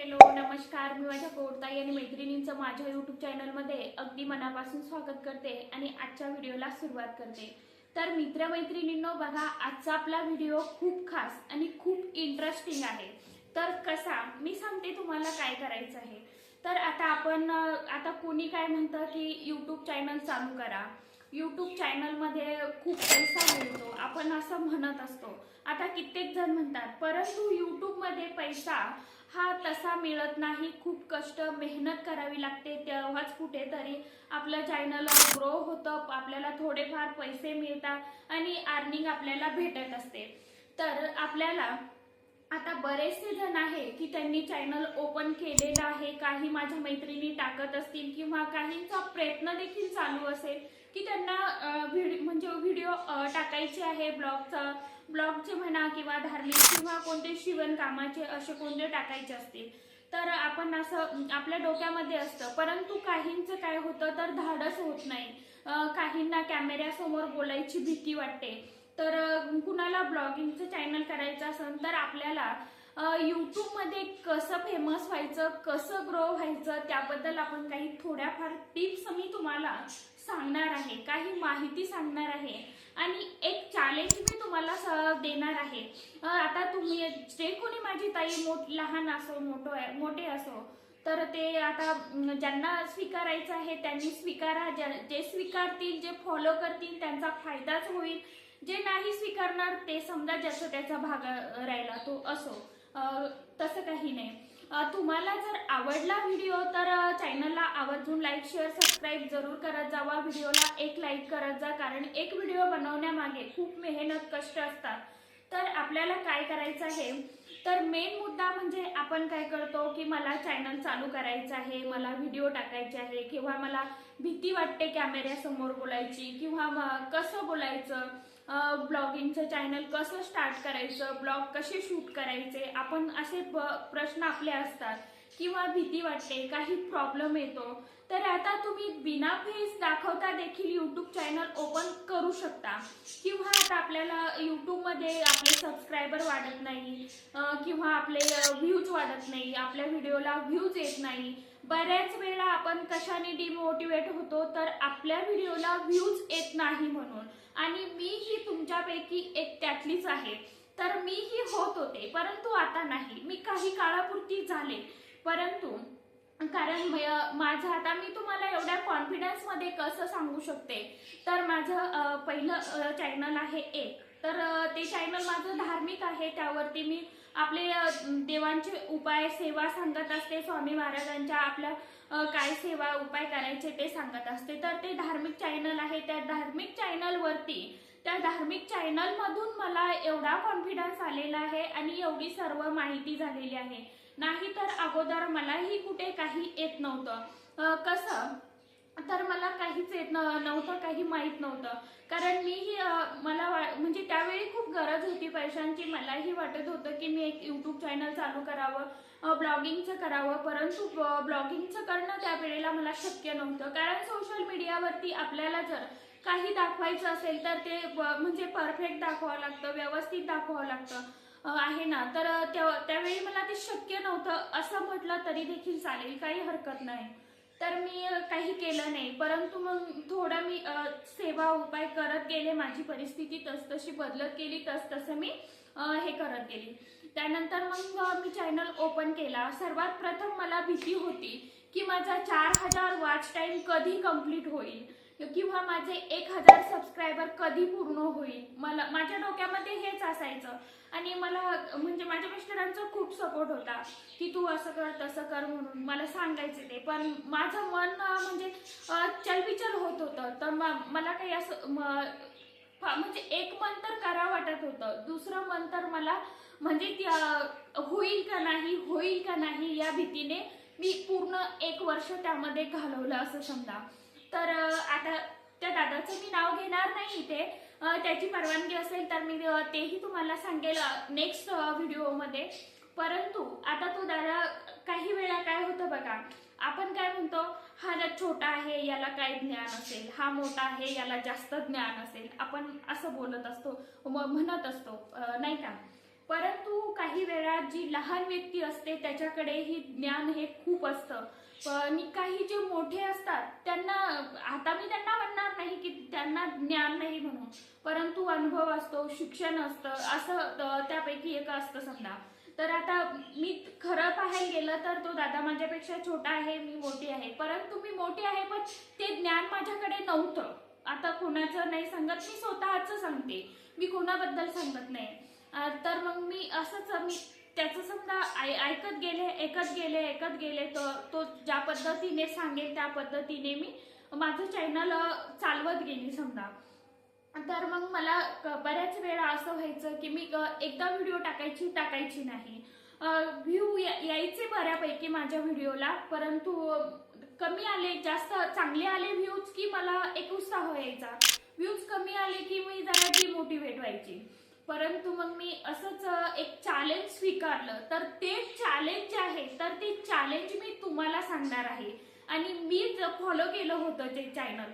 Hello नमस्कार. मी माझ्या कोणताई आणि मैत्रिणींचं माझ्या यूट्यूब चॅनलमध्ये अगदी मनापासून स्वागत करते आणि आजच्या व्हिडिओला सुरुवात करते. तर मित्रमैत्रिणींनो बघा आजचा आपला व्हिडिओ खूप खास आणि खूप इंटरेस्टिंग आहे. तर कसा? मी सांगते तुम्हाला काय करायचं आहे. तर आता आपण आता कोणी काय म्हणतं की यूट्यूब चॅनल चालू करा. यूट्यूब चॅनलमध्ये खूप पैसा मिळतो. आपण असं म्हणत असतो. आता कित्येक जण म्हणतात परंतु यूट्यूबमध्ये पैसा हा तसा मिळत नाही. खूप कष्ट मेहनत करावी लागते. तेव्हाच कुठेतरी आपलं चॅनल ग्रो होतं. आपल्याला थोडेफार पैसे मिळतात आणि अर्निंग आपल्याला भेटत असते. तर आपल्याला आता बरेचसे जण आहे की त्यांनी चॅनल ओपन केलेलं आहे. काही माझ्या मैत्रिणी टाकत असतील किंवा काहींचा प्रयत्न देखील चालू असेल की त्यांना व्हिडिओ म्हणजे व्हिडिओ टाकायचे आहे. ब्लॉगचा ब्लॉगचे म्हणा किंवा धार्मिक किंवा कोणते शिवणकामाचे असे कोणते टाकायचे असतील तर आपण असं आपल्या डोक्यामध्ये असतं. परंतु काहींचं काय होतं तर धाडस होत नाही. काहींना कॅमेऱ्यासमोर बोलायची भीती वाटते. तर कुणाला ब्लॉगिंगचं चॅनल करायचं असेल तर आपल्याला यूट्यूबमध्ये कसं फेमस व्हायचं कसं ग्रो व्हायचं त्याबद्दल आपण काही थोड्याफार टिप्स मी तुम्हाला सांगणार आहे काही माहिती सांगणार आहे. आणि एक चॅलेंज मी तुम्हाला स- देणार आहे. आता तुम्ही जे कोणी माझी ताई मोठ लहान असो मोठो आहे मोठे असो तर ते आता ज्यांना स्वीकारायचं आहे त्यांनी स्वीकारा ज्या- जे स्वीकारतील जे फॉलो करतील त्यांचा फायदाच होईल. जे नाही स्वीकारणार ते समजा ज्याचा त्याचा भाग राहिला तो असो. तसं काही नाही. तुम्हाला जर आवडला व्हिडिओ तर चॅनलला आवर्जून लाईक शेअर सबस्क्राईब जरूर करत जावा. व्हिडिओला एक लाईक करत जा कारण एक व्हिडिओ बनवण्यामागे खूप मेहनत कष्ट असतात. तर आपल्याला काय करायचं आहे? तर मेन मुद्दा म्हणजे आपण काय करतो की मला चॅनल चालू करायचं आहे मला व्हिडिओ टाकायचे आहे किंवा मला भीती वाटते कॅमेऱ्यासमोर बोलायची किंवा कसं बोलायचं? ब्लॉगिंगचं चॅनल कसं स्टार्ट करायचं ब्लॉग कसे शूट करायचे आपण असे प्रश्न आपले असतात. किंवा भीती वाटते काही प्रॉब्लेम येतो तर आता तुम्ही बिना फेस दाखवता देखील यूट्यूब चॅनल ओपन करू शकता. किंवा आता आपल्याला यूट्यूबमध्ये आपले सबस्क्रायबर वाढत नाही किंवा आपले व्ह्यूज वाढत नाही आपल्या व्हिडिओला व्ह्यूज येत नाही. बऱ्याच वेळा आपण कशाने डिमोटिवेट होतो तर आपल्या व्हिडिओला व्ह्यूज येत नाही म्हणून. आणि मीही तुमच्यापैकी एक त्यातलीच आहे. तर मीही होत होते परंतु आता नाही. मी काही काळापुरती झाले. परंतु कारण म- माझं आता मी तुम्हाला एवढ्या कॉन्फिडन्समध्ये कसं सांगू शकते? तर माझं पहिलं चॅनल आहे एक. तर ते चॅनल माझं धार्मिक आहे. त्यावरती मी आपले देवांचे उपाय सेवा सांगत असते. स्वामी महाराजांच्या आपल्या काय सेवा उपाय करायचे ते सांगत असते. तर ते धार्मिक चॅनल आहे. त्या धार्मिक चॅनलवरती त्या धार्मिक चॅनलमधून मला एवढा कॉन्फिडन्स आलेला आहे आणि एवढी सर्व माहिती झालेली आहे. नाही तर अगोदर मलाही कुठे काही येत नव्हतं. कसं? तर मला काहीच येत न- नव्हतं काही माहीत नव्हतं. कारण मीही मला वा- म्हणजे त्यावेळी खूप गरज होती पैशांची. मलाही वाटत होतं की मी एक यूट्यूब चॅनल चालू करावं ब्लॉगिंगचं करावं. परंतु ब्लॉगिंगचं करणं त्यावेळेला मला शक्य नव्हतं. कारण सोशल मीडियावरती आपल्याला जर काही दाखवायचं असेल तर ते म्हणजे परफेक्ट दाखवावं लागतं व्यवस्थित दाखवावं लागतं. आहे ना. तर त्या- त्यावेळी मला ते शक्य नव्हतं. असं म्हटलं तरी देखील चालेल काही हरकत नाही. तर मी काही केलं नाही. परंतु मग थोडं मी सेवा उपाय करत गेले. माझी परिस्थिती तसतशी बदलत गेली तस तसं मी हे करत गेली. त्यानंतर मग मी चॅनल ओपन केला. सर्वात प्रथम मला भीती होती की माझा चार हजार वॉच टाईम कधी कंप्लीट होईल? किंवा माझे एक हजार सबस्क्रायबर कधी पूर्ण होईल? मला माझ्या डोक्यामध्ये हेच असायचं. आणि मला म्हणजे माझ्या मिस्टरांचा खूप सपोर्ट होता. की तू असं कर तसं कर म्हणून. मला सांगायचे ते. पण माझं मन म्हणजे चलबिचल होत होतं. तर मला काही असं म्हणजे एक मन तर करा वाटत होतं. दुसरं मन तर मला म्हणजे होईल का नाही होईल का नाही या भीतीने मी पूर्ण एक वर्ष त्यामध्ये घालवलं असं समजा. तर आता त्या दादाचं मी नाव घेणार नाही इथे. त्याची परवानगी असेल तर मी तेही तुम्हाला सांगेल नेक्स्ट व्हिडिओमध्ये परंतु आता तो दादा काही वेळा काय होतं बघा आपण काय म्हणतो हा छोटा आहे याला काय ज्ञान असेल हा मोठा आहे याला जास्त ज्ञान असेल आपण असं बोलत असतो म्हणत असतो नाही का? परंतु काही वेळा जी लहान व्यक्ती असते त्याच्याकडे ही ज्ञान हे खूप असतं. पण काही जे मोठे असतात त्यांना आता मी त्यांना म्हणणार नाही की त्यांना ज्ञान नाही म्हणून. परंतु अनुभव असतो शिक्षण असतं असं त्यापैकी एक असतं समजा. तर आता मी खरं पाहायला गेलं तर तो दादा माझ्यापेक्षा छोटा आहे मी मोठी आहे. परंतु मी मोठी आहे पण ते ज्ञान माझ्याकडे नव्हतं. आता कोणाचं नाही सांगत मी स्वतःच सांगते. मी कोणाबद्दल सांगत नाही. तर मग मी असंच मी त्याचं समजा ऐ- ऐकत गेले ऐकत गेले ऐकत गेले तर तो ज्या पद्धतीने सांगेल त्या पद्धतीने मी माझं चॅनल चालवत गेली समजा. तर मग मला क- बऱ्याच वेळा असं व्हायचं की मी क- एकदा व्हिडिओ टाकायची टाकायची नाही. व्ह्यू यायचे बऱ्यापैकी माझ्या व्हिडिओला परंतु कमी आले जास्त चांगले आले व्ह्यूज की मला एक उत्साह यायचा. व्ह्यूज कमी आले की मी जरा डिमोटिवेट व्हायची. परंतु मग मी असंच एक चॅलेंज स्वीकारलं. तर ते चॅलेंज आहे तर ते चॅलेंज मी तुम्हाला सांगणार आहे. आणि मी फॉलो केलं होतं ते चॅनल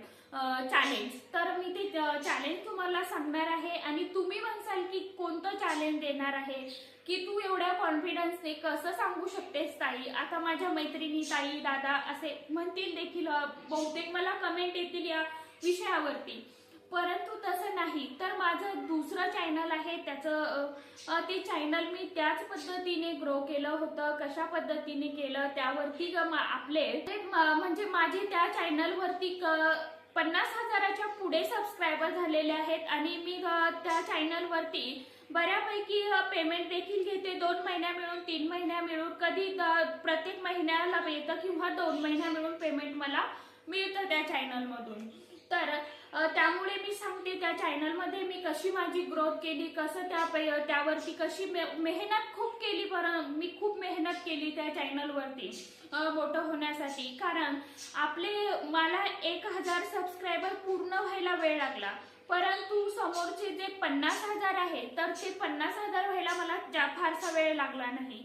चॅलेंज तर मी ते चॅलेंज तुम्हाला सांगणार आहे. आणि तुम्ही म्हणसाल की कोणतं चॅलेंज देणार आहे? की तू एवढ्या कॉन्फिडन्सने कसं सांगू शकतेस ताई? आता माझ्या मैत्रिणी ताई दादा असे म्हणतील देखील बहुतेक मला कमेंट येतील या विषयावरती. परंतु तसं नाही. तर माझं दुसरं चॅनल आहे त्याचं ते चॅनल मी त्याच पद्धतीने ग्रो केलं होतं कशा पद्धतीने केलं त्यावरती मा- आपले ते म्हणजे माझे त्या चॅनलवरती क- पन्नास हजाराच्या पुढे सबस्क्रायबर झालेले आहेत आणि मी त्या चॅनलवरती बऱ्यापैकी पेमेंट देखील घेते. दोन महिन्या मिळून तीन महिन्या मिळून कधी द- प्रत्येक महिन्याला मिळतं किंवा दोन महिन्या मिळून पेमेंट मला मिळतं त्या चॅनलमधून तर त्यामुळे मी सांगते त्या चॅनलमध्ये मी कशी माझी ग्रोथ केली कसं त्या पै- त्यावरती कशी मे- मेहनत खूप केली पर मी खूप मेहनत केली त्या चॅनलवरती मोठं होण्यासाठी. कारण आपले मला एक हजार सबस्क्रायबर पूर्ण व्हायला वेळ लागला. परंतु समोरचे जे पन्नास हजार आहे तर ते पन्नास हजार व्हायला मला जा फारसा वेळ लागला नाही.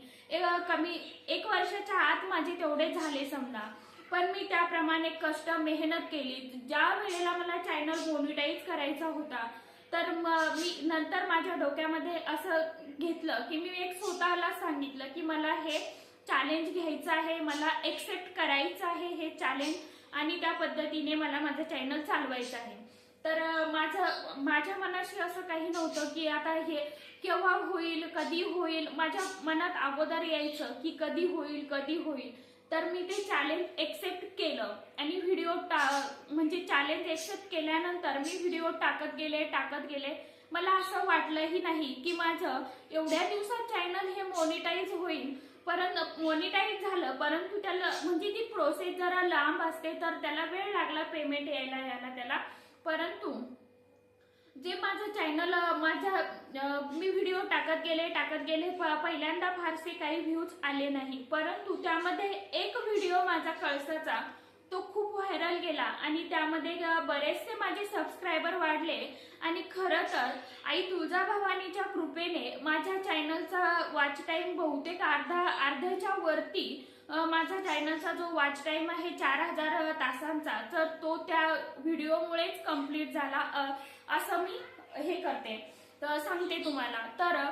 कमी एक वर्षाच्या आत माझे तेवढे झाले समजा. पण मी त्याप्रमाणे कष्ट मेहनत केली. ज्या वेळेला मला चॅनल मोनिटाईज करायचा होता तर मी नंतर माझ्या डोक्यामध्ये असं घेतलं की मी एक स्वतःला सांगितलं की मला हे चॅलेंज घ्यायचं आहे मला एक्सेप्ट करायचं आहे हे चॅलेंज आणि त्या पद्धतीने मला माझं चॅनल चालवायचं आहे. तर माझं माझ्या मनाशी असं काही नव्हतं की आता हे केव्हा होईल कधी होईल? माझ्या मनात अगोदर यायचं की कधी होईल कधी होईल? तर मी ते चॅलेंज एक्सेप्ट केलं. आणि व्हिडिओ टा म्हणजे चॅलेंज एक्सेप्ट केल्यानंतर मी व्हिडिओ टाकत गेले टाकत गेले. मला असं वाटलंही नाही की माझं एवढ्या दिवसात चॅनल हे मोनिटाईज होईल. परंतु मॉनिटाईज झालं परंतु त्याला म्हणजे ती प्रोसेस जरा लांब असते तर त्याला वेळ लागला पेमेंट यायला यायला त्याला. परंतु जे माझं चॅनल माझ्या मी व्हिडिओ टाकत गेले टाकत गेले प- पहिल्यांदा फारसे काही व्ह्यूज आले नाही. परंतु त्यामध्ये एक व्हिडिओ माझा कळसाचा तो खूप व्हायरल गेला. आणि त्यामध्ये बरेचसे माझे सबस्क्रायबर वाढले. आणि खरं तर आई तुळजाभवानीच्या कृपेने माझ्या चॅनलचा वॉच टाईम बहुतेक अर्धा अर्ध्याच्या वरती माझा चॅनलचा जो वॉच टाईम आहे चार हजार तासांचा तर तो त्या व्हिडिओमुळेच कंप्लीट झाला. असं मी हे करते. तर सांगते तुम्हाला. तर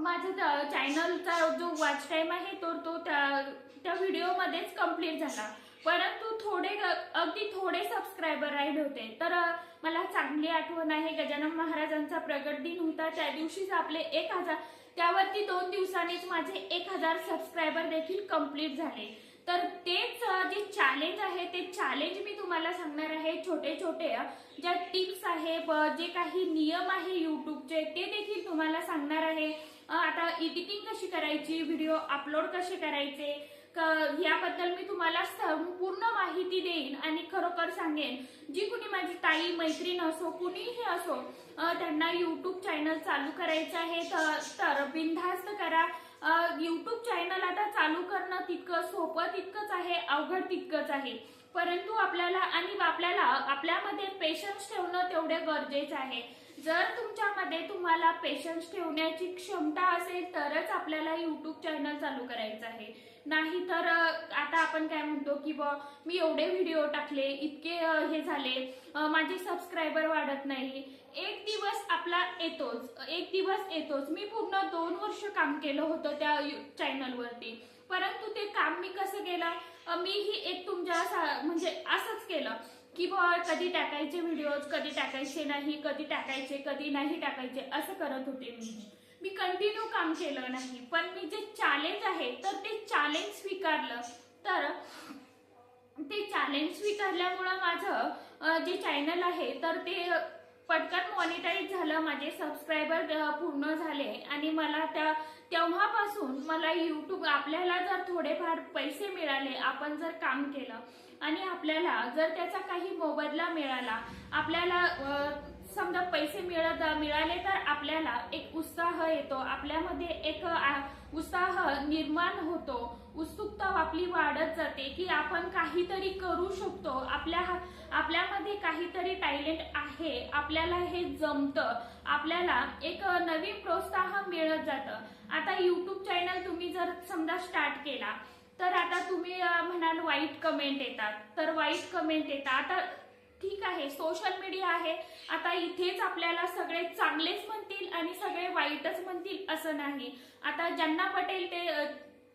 माझं चॅनलचा जो वॉच टाइम आहे तो तो त्या त्या व्हिडिओमध्येच कंप्लीट झाला. परंतु थोडे ग- अगदी थोडे सबस्क्रायबर राहिले होते. तर मला चांगली आठवण आहे. गजानन महाराजांचा प्रगट दिन होता. त्या दिवशीच आपले एक हजार त्यावरती दोन दिवसांनीच माझे एक हजार सबस्क्रायबर देखील कंप्लीट झाले. तर तेच जे चॅलेंज आहे ते चॅलेंज मी तुम्हाला सांगणार आहे छोटे छोटे ज्या टिप्स आहे जे काही नियम आहे युट्यूबचे ते देखील तुम्हाला सांगणार आहे. आता एडिटिंग कशी करायची व्हिडिओ अपलोड कसे करायचे याबद्दल मी तुम्हाला संपूर्ण माहिती देईन आणि खरोखर सांगेन. जी कुणी माझी ताई मैत्रीण असो कुणीही असो त्यांना यूट्यूब चॅनल चालू करायचं आहे तर बिनधास्त करा. यूट्यूब चॅनल आता चालू करणं तितकं सोपं तितकंच आहे अवघड तितकंच आहे. परंतु आपल्याला आणि आपल्याला आपल्यामध्ये पेशन्स ठेवणं तेवढे गरजेचं आहे. जर तुमच्यामध्ये तुम्हाला पेशन्स ठेवण्याची क्षमता असेल तरच आपल्याला युट्यूब चॅनल चालू करायचं आहे. नाही तर आता आपण काय म्हणतो की बा मी एवढे व्हिडिओ टाकले इतके हे झाले माझे सबस्क्रायबर वाढत नाही. एक दिवस आपला येतोच एक दिवस येतोच. मी पूर्ण दोन वर्ष काम केलं होतं त्या चॅनलवरती परंतु ते काम मी कसं केलं? मी मीही एक तुमच्या सा- म्हणजे असंच केलं. की बा कधी टाकायचे व्हिडिओज कधी टाकायचे नाही कधी टाकायचे कधी नाही टाकायचे असं करत होते मी. मी कंटिन्यू काम केलं नाही पण मी जे चॅलेंज आहे तर ते चॅलेंज स्वीकारलं. तर ते चॅलेंज स्वीकारल्यामुळं माझं जे चॅनल आहे तर ते पटकन मॉनिटाईज झालं माझे सबस्क्रायबर पूर्ण झाले. आणि मला त्या तेव्हापासून मला यूट्यूब आपल्याला जर थोडेफार पैसे मिळाले आपण जर काम केलं आणि आपल्याला जर त्याचा काही मोबदला मिळाला आपल्याला समजा पैसे मिळत मिळाले तर आपल्याला एक उत्साह येतो. आपल्यामध्ये एक उत्साह निर्माण होतो. उत्सुकता आपली वाढत जाते की आपण काहीतरी करू शकतो. आपल्या आपल्यामध्ये काहीतरी टॅलेंट आहे. आपल्याला हे जमतं. आपल्याला एक नवीन प्रोत्साहन मिळत जातं. आता युट्यूब चॅनल तुम्ही जर समजा स्टार्ट केला तर आता तुम्ही म्हणाल वाईट कमेंट येतात. तर वाईट कमेंट येतात. आता ठीक आहे सोशल मीडिया आहे. आता इथेच आपल्याला सगळे चांगलेच म्हणतील आणि सगळे वाईटच म्हणतील असं नाही. आता ज्यांना पटेल ते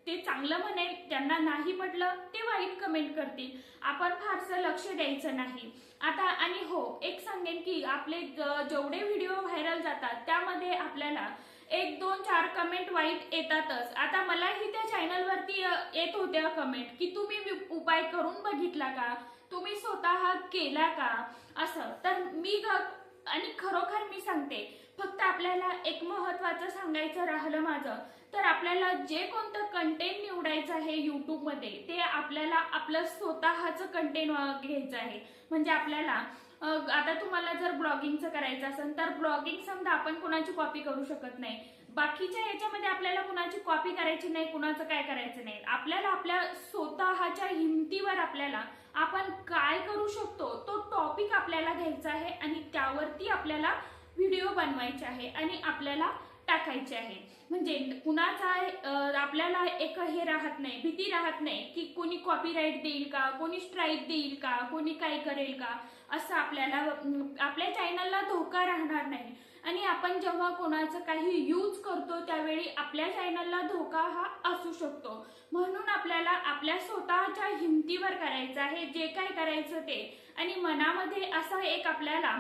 ते चांगलं म्हणेल ज्यांना नाही म्हटलं ते वाईट कमेंट करतील. आपण फारसं लक्ष द्यायचं नाही. आता आणि हो एक सांगेन की आपले जेवढे व्हिडिओ व्हायरल जातात त्यामध्ये आपल्याला एक दोन चार कमेंट वाईट येतातच. आता मलाही त्या चॅनलवरती येत होत्या कमेंट की तुम्ही उपाय करून बघितला का? तुम्ही स्वतः केला का? असं. तर मी ग- आणि खरोखर मी सांगते फक्त आपल्याला एक महत्वाचं सांगायचं राहिलं माझं तर आपल्याला जे कोणतं कंटेंट निवडायचं आहे युट्यूबमध्ये ते आपल्याला आपलं स्वतःचं कंटेंट घ्यायचं आहे. म्हणजे आपल्याला आता तुम्हाला जर ब्लॉगिंगचं करायचं असेल तर ब्लॉगिंग समजा आपण कुणाची कॉपी करू शकत नाही. बाकीच्या याच्यामध्ये आपल्याला कुणाची कॉपी करायची नाही कुणाचं काय करायचं नाही. आपल्याला आपल्या स्वतःच्या हिमतीवर आपल्याला आपण काय करू शकतो तो टॉपिक आपल्याला घ्यायचा आहे आणि त्यावरती आपल्याला व्हिडिओ बनवायचे आहे आणि आपल्याला टाकायचे आहे. म्हणजे कुणाचा आपल्याला एक हे राहत नाही भीती राहत नाही की कोणी कॉपीराईट देईल का कोणी स्ट्राईक देईल का कोणी काय करेल का. असं आपल्याला आपल्या चॅनलला धोका राहणार नाही. आणि आपण जेव्हा कोणाचं काही यूज करतो त्यावेळी आपल्या चॅनलला धोका हा असू शकतो. म्हणून आपल्याला आपल्या स्वतःच्या हिमतीवर करायचं आहे जे काय करायचं ते. आणि मनामध्ये असा एक आपल्याला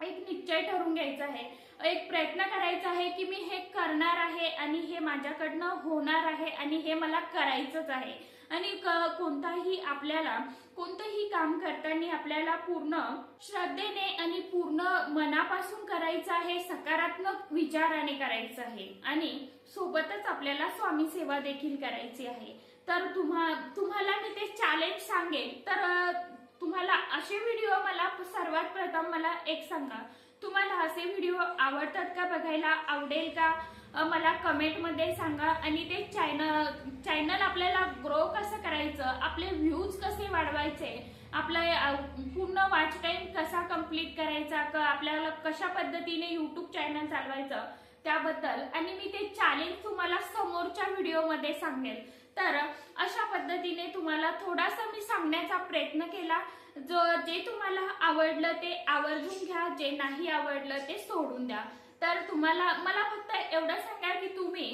एक निश्चय ठरवून घ्यायचा आहे. एक प्रयत्न करायचा आहे की मी हे करणार आहे आणि हे माझ्याकडनं होणार आहे आणि हे मला करायचंच आहे. आणि क- कोणताही आपल्याला कोणतंही काम करताना आपल्याला पूर्ण श्रद्धेने आणि पूर्ण मनापासून करायचं आहे सकारात्मक विचाराने करायचं आहे. आणि सोबतच आपल्याला स्वामी सेवा देखील करायची आहे. तर तुम्हा तुम्हाला मी ते चॅलेंज सांगेल. तर तुम्हाला असे व्हिडिओ मला सर्वात प्रथम मला एक सांगा. तुम्हाला असे व्हिडिओ आवडतात का बघायला आवडेल का? मला कमेंटमध्ये सांगा. आणि ते चॅनल चॅनल आपल्याला ग्रो कसं करायचं? आपले व्ह्यूज कसे वाढवायचे? आपला पूर्ण वॉच टाईम कसा कंप्लीट करायचा? का आपल्याला कशा पद्धतीने युट्यूब चॅनल चालवायचं? त्याबद्दल. आणि मी ते चॅलेंज तुम्हाला समोरच्या व्हिडिओमध्ये सांगेल. तर अशा पद्धतीने तुम्हाला थोडासा मी सांगण्याचा प्रयत्न केला. जो जे तुम्हाला आवडलं ते आवर्जून घ्या. जे नाही आवडलं ते सोडून द्या. तर तुम्हाला मला फक्त एवढं सांगा की तुम्ही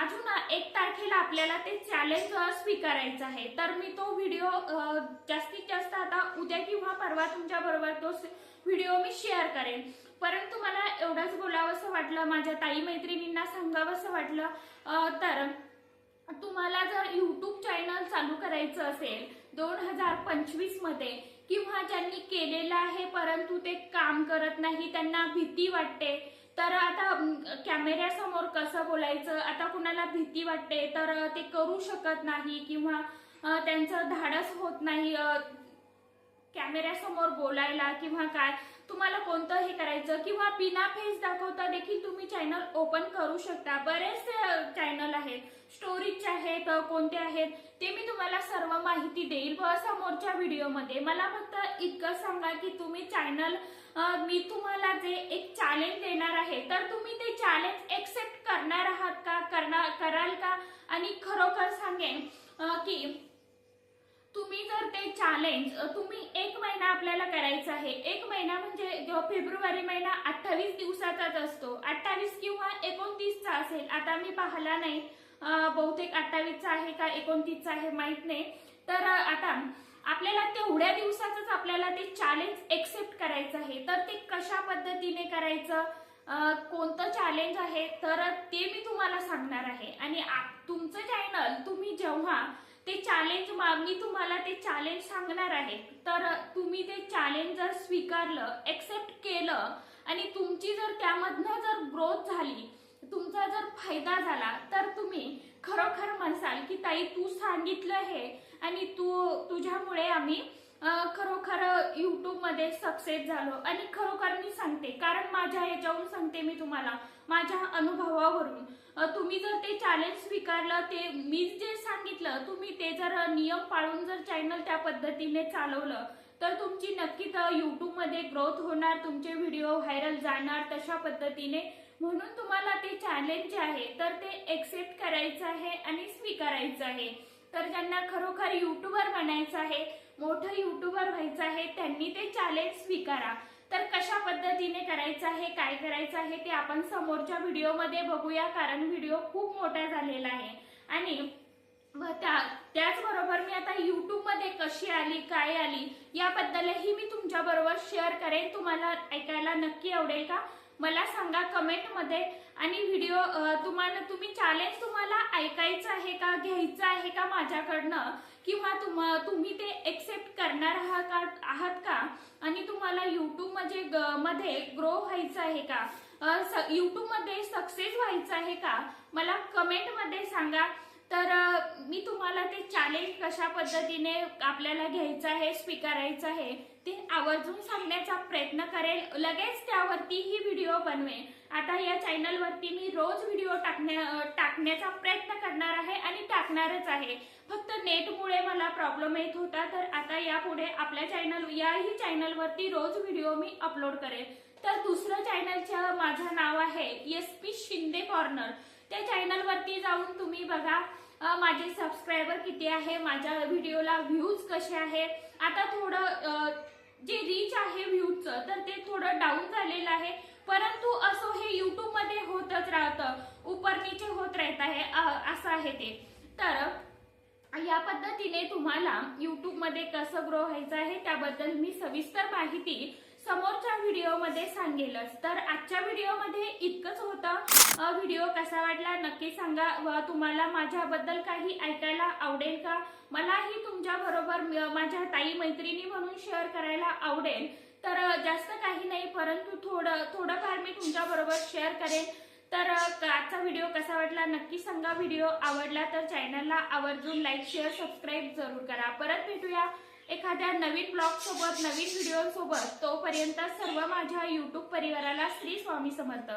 अजून एक तारखेला आपल्याला ते चॅलेंज स्वीकारायचं आहे. तर मी तो व्हिडिओ जास्तीत जास्त आता उद्या किंवा परवा तुमच्या बरोबर तो व्हिडिओ मी शेअर करेन. परंतु मला एवढंच बोलावंसं वाटलं माझ्या ताई मैत्रिणींना सांगावंसं वाटलं तर तुम्हाला जर यूट्यूब चॅनल चालू करायचं असेल दोन हजार पंचवीसमध्ये किंवा ज्यांनी केलेलं आहे परंतु ते काम करत नाही त्यांना भीती वाटते तर आता कॅमेऱ्यासमोर कसं बोलायचं? आता कुणाला भीती वाटते तर ते करू शकत नाही किंवा त्यांचं धाडस होत नाही कॅमेऱ्यासमोर बोलायला किंवा काय. तुम्हाला कोणतं हे करायचं? किंवा बिना फेस दाखवता देखील तुम्ही चॅनल ओपन करू शकता. बरेचसे चॅनल आहेत. स्टोरीजचे आहेत कोणते आहेत ते मी तुम्हाला सर्व माहिती देईल. व समोरच्या व्हिडिओमध्ये मला फक्त इतकं सांगा की तुम्ही चॅनल मी तुम्हाला जे एक चॅलेंज देणार आहे तर तुम्ही ते चॅलेंज एक्सेप्ट करणार आहात का? करणार कराल का? आणि खरोखर सांगेन की तुम्ही जर ते चॅलेंज तुम्ही एक महिना आपल्याला करायचा आहे. एक महिना म्हणजे जो फेब्रुवारी महिना अठ्ठावीस दिवसाचाच असतो. अठ्ठावीस किंवा एकोणतीसचा असेल. आता मी पाहिला नाही. बहुतेक अठ्ठावीसचा आहे का एकोणतीसचा आहे माहीत नाही. तर आता आपल्याला तेवढ्या दिवसाचंच आपल्याला ते चॅलेंज एक्सेप्ट करायचं आहे. तर ते कशा पद्धतीने करायचं? कोणतं चॅलेंज आहे? तर ते मी तुम्हाला सांगणार आहे. आणि तुमचं चॅनल तुम्ही जेव्हा ते चॅलेंज मी तुम्हाला ते चॅलेंज सांगणार आहे. तर तुम्ही ते चॅलेंज जर स्वीकारलं एक्सेप्ट केलं आणि तुमची जर त्यामधनं जर ग्रोथ झाली तुमचा जर फायदा झाला तर तुम्ही खरोखर म्हणसाल की ताई तू सांगितलं हे आणि तू तुझ्यामुळे आम्ही खरोखरमध्ये सक्सेस झालो. आणि खरोखर मी सांगते कारण माझ्या याच्यावरून सांगते मी तुम्हाला माझ्या अनुभवावरून. तुम्ही जर ते चॅलेंज स्वीकारलं ते मी जे सांगितलं तुम्ही ते जर नियम पाळून जर चॅनल त्या पद्धतीने चालवलं तर तुमची नक्कीच मध्ये ग्रोथ होणार तुमचे व्हिडिओ व्हायरल जाणार तशा पद्धतीने. म्हणून तुम्हाला ते चॅलेंज जे आहे तर ते एक्सेप्ट करायचं आहे आणि स्वीकारायचं आहे. तर ज्यांना खरोखर युट्यूबर बनायचं आहे मोठं युट्यूबर व्हायचं आहे त्यांनी ते चॅलेंज स्वीकारा. तर कशा पद्धतीने करायचं आहे काय करायचं आहे ते आपण समोरच्या व्हिडिओमध्ये बघूया कारण व्हिडिओ खूप मोठा झालेला आहे. आणि व त्या त्याचबरोबर मी आता YouTube कशी आली काय आली याबद्दलही मी तुमच्याबरोबर शेअर करेन. तुम्हाला ऐकायला नक्की आवडेल का? मला सांगा कमेंटमध्ये आणि व्हिडिओ तुम्हाला तुम्ही चॅलेंज तुम्हाला ऐकायचं आहे का घ्यायचं आहे का माझ्याकडनं? किंवा तुम तुम्ही ते एक्सेप्ट करणार आहात का आहात का? आणि तुम्हाला युट्यूब म्हणजे ग- मध्ये ग्रो व्हायचं आहे का? युट्यूबमध्ये सक्सेस व्हायचं आहे का? मला कमेंटमध्ये सांगा. तर मी तुम्हाला ते चॅलेंज कशा पद्धतीने आपल्याला घ्यायचं आहे स्वीकारायचं आहे ते आवर्जून सांगण्याचा प्रयत्न करेल. लगेच त्यावरती ही व्हिडिओ बनवेन. आता या चॅनलवरती मी रोज व्हिडिओ टाकण्या टाकण्याचा प्रयत्न करणार आहे आणि टाकणारच आहे. फक्त नेटमुळे मला प्रॉब्लेम येत होता तर आता यापुढे आपल्या चॅनल याही चॅनलवरती रोज व्हिडिओ मी अपलोड करेन. तर दुसरं चॅनलचं माझं नाव आहे एस पी शिंदे कॉर्नर त्या चॅनलवरती जाऊन तुम्ही बघा माझे सबस्क्रायबर किती आहे माझ्या व्हिडिओला व्ह्यूज कसे आहे. आता थोडं जे रीच आहे व्ह्यूजचं तर ते थोडं डाऊन झालेलं आहे. परंतु असो हे युट्यूबमध्ये होतच राहतं. उपर नीचे होत राहत आहे असं आहे ते. तर या पद्धतीने तुम्हाला युट्यूबमध्ये कसं ग्रो व्हायचं आहे त्याबद्दल मी सविस्तर माहिती समोरच्या व्हिडिओमध्ये सांगेलच. तर आजच्या व्हिडिओमध्ये इतकंच होतं. व्हिडिओ कसा वाटला नक्की सांगा व तुम्हाला माझ्याबद्दल काही ऐकायला आवडेल का? मलाही तुमच्याबरोबर माझ्या ताई मैत्रिणी म्हणून शेअर करायला आवडेल. तर जास्त काही नाही परंतु थोडं थोडंफार मी तुमच्याबरोबर शेअर करेन. तर आजचा व्हिडिओ कसा वाटला नक्की सांगा. व्हिडिओ आवडला तर चॅनलला आवर्जून लाईक शेअर सबस्क्राईब जरूर करा. परत भेटूया. एखाद्या नवीन ब्लॉग सोबत नवीन व्हिडिओ सोबत तोपर्यंत सर्व माझ्या युट्यूब परिवाराला श्री स्वामी समर्थ.